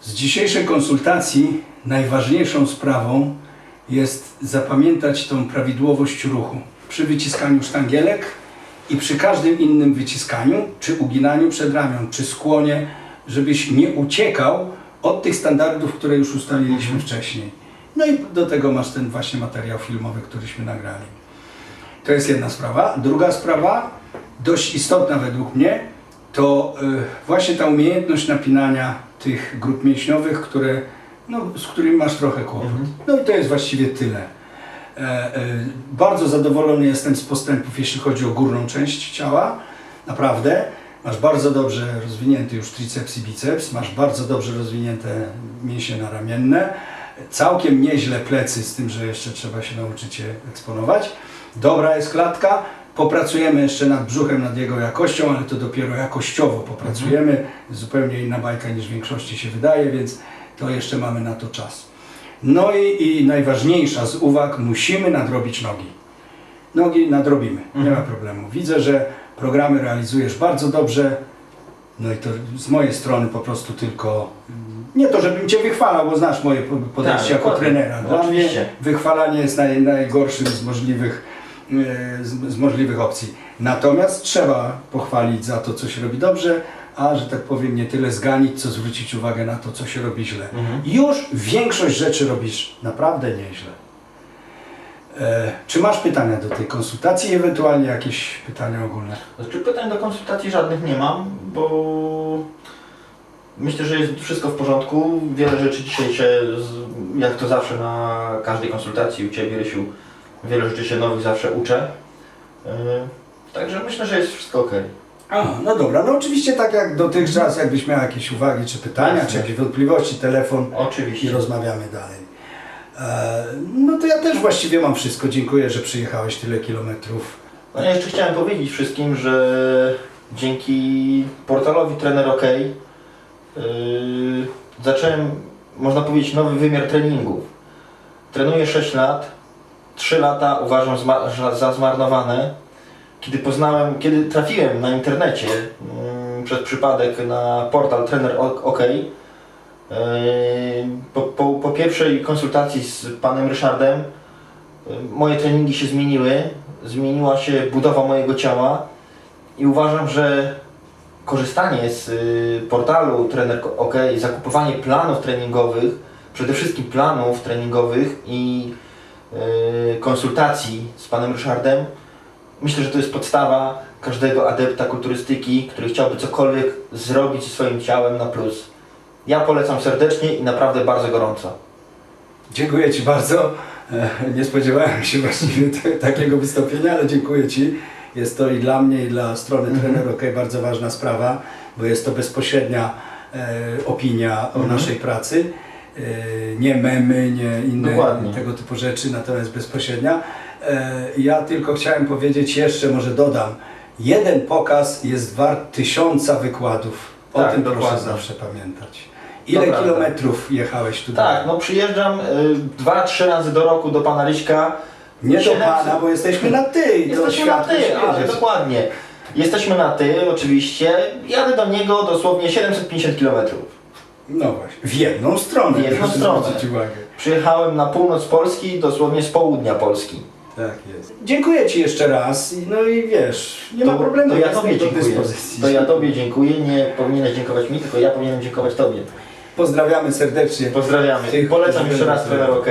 Z dzisiejszej konsultacji najważniejszą sprawą jest zapamiętać tą prawidłowość ruchu przy wyciskaniu sztangielek i przy każdym innym wyciskaniu, czy uginaniu przedramion, czy skłonie, żebyś nie uciekał od tych standardów, które już ustaliliśmy wcześniej. No i do tego masz ten właśnie materiał filmowy, któryśmy nagrali. To jest jedna sprawa. Druga sprawa, dość istotna według mnie, to y, właśnie ta umiejętność napinania tych grup mięśniowych, które, no, z którymi masz trochę kłopot. No i to jest właściwie tyle. E, e, bardzo zadowolony jestem z postępów, jeśli chodzi o górną część ciała. Naprawdę. Masz bardzo dobrze rozwinięty już triceps i biceps, masz bardzo dobrze rozwinięte mięśnie naramienne, całkiem nieźle plecy, z tym, że jeszcze trzeba się nauczyć je eksponować. Dobra jest klatka, popracujemy jeszcze nad brzuchem, nad jego jakością, ale to dopiero jakościowo popracujemy. Zupełnie inna bajka niż w większości się wydaje, więc to jeszcze mamy na to czas. No i, i najważniejsza z uwag, musimy nadrobić nogi. Nogi nadrobimy, nie ma problemu. Widzę, że programy realizujesz bardzo dobrze. No i to z mojej strony po prostu tylko, mm, nie to żebym Cię wychwalał, bo znasz moje po- podejście Tak, jako trenera. Dla mnie wychwalanie jest naj, najgorszym z możliwych, z, z możliwych opcji. Natomiast trzeba pochwalić za to, co się robi dobrze, a że tak powiem nie tyle zganić, co zwrócić uwagę na to, co się robi źle. Mhm. Już większość rzeczy robisz naprawdę nieźle. E, czy masz pytania do tej konsultacji, ewentualnie jakieś pytania ogólne? Znaczy pytań do konsultacji żadnych nie mam, bo myślę, że jest wszystko w porządku. Wiele rzeczy dzisiaj się, jak to zawsze na każdej konsultacji u Ciebie, Rysiu, wiele rzeczy się nowych zawsze uczę. Yy, Także myślę, że jest wszystko ok. A, no dobra, no oczywiście tak jak dotychczas, jakbyś miał jakieś uwagi czy pytania, Jasne. czy jakieś wątpliwości, telefon i Oczywiście. rozmawiamy dalej. E, no to ja też właściwie mam wszystko. Dziękuję, że przyjechałeś tyle kilometrów. No ja jeszcze chciałem powiedzieć wszystkim, że dzięki portalowi Trener OK yy, zacząłem, można powiedzieć, nowy wymiar treningów. Trenuję 6 lat, 3 lata uważam za- zmarnowane. Kiedy poznałem, kiedy trafiłem na internecie mm, przez przypadek na portal Trener OK, yy, po, po, po pierwszej konsultacji z panem Ryszardem moje treningi się zmieniły, zmieniła się budowa mojego ciała i uważam, że korzystanie z y, portalu Trener OK, zakupowanie planów treningowych, przede wszystkim planów treningowych i y, konsultacji z panem Ryszardem, myślę, że to jest podstawa każdego adepta kulturystyki, który chciałby cokolwiek zrobić ze swoim ciałem na plus. Ja polecam serdecznie i naprawdę bardzo gorąco. Dziękuję Ci bardzo. E, Nie spodziewałem się właściwie takiego wystąpienia, ale dziękuję Ci. Jest to i dla mnie, i dla strony Mhm. Trener OK bardzo ważna sprawa, bo jest to bezpośrednia e, opinia o Mhm. naszej pracy. E, nie memy, nie inne Dokładnie. tego typu rzeczy, natomiast bezpośrednia. E, ja tylko chciałem powiedzieć jeszcze, może dodam, jeden pokaz jest wart tysiąca wykładów. O Tak, tym proszę dokładnie. zawsze pamiętać. Ile prawda. kilometrów jechałeś tutaj? Tak, no przyjeżdżam y, dwa, trzy razy do roku do pana Ryśka. Nie do 700 pana, bo jesteśmy na ty Jesteśmy na ty, ale dokładnie. Jesteśmy na ty, oczywiście. Jadę do niego dosłownie 750 km. No właśnie, w jedną stronę. W jedną proszę stronę. zwrócić uwagę. Przyjechałem na północ Polski, dosłownie z południa Polski. Tak jest. Dziękuję Ci jeszcze raz. I- No i wiesz, nie ma problemu. To ja jestem Tobie do dziękuję. dyspozycji. To ja Tobie dziękuję. Nie powinieneś dziękować mi, tylko ja powinienem dziękować Tobie. Pozdrawiamy serdecznie. Pozdrawiamy. Tych, Polecam jeszcze raz trener OK.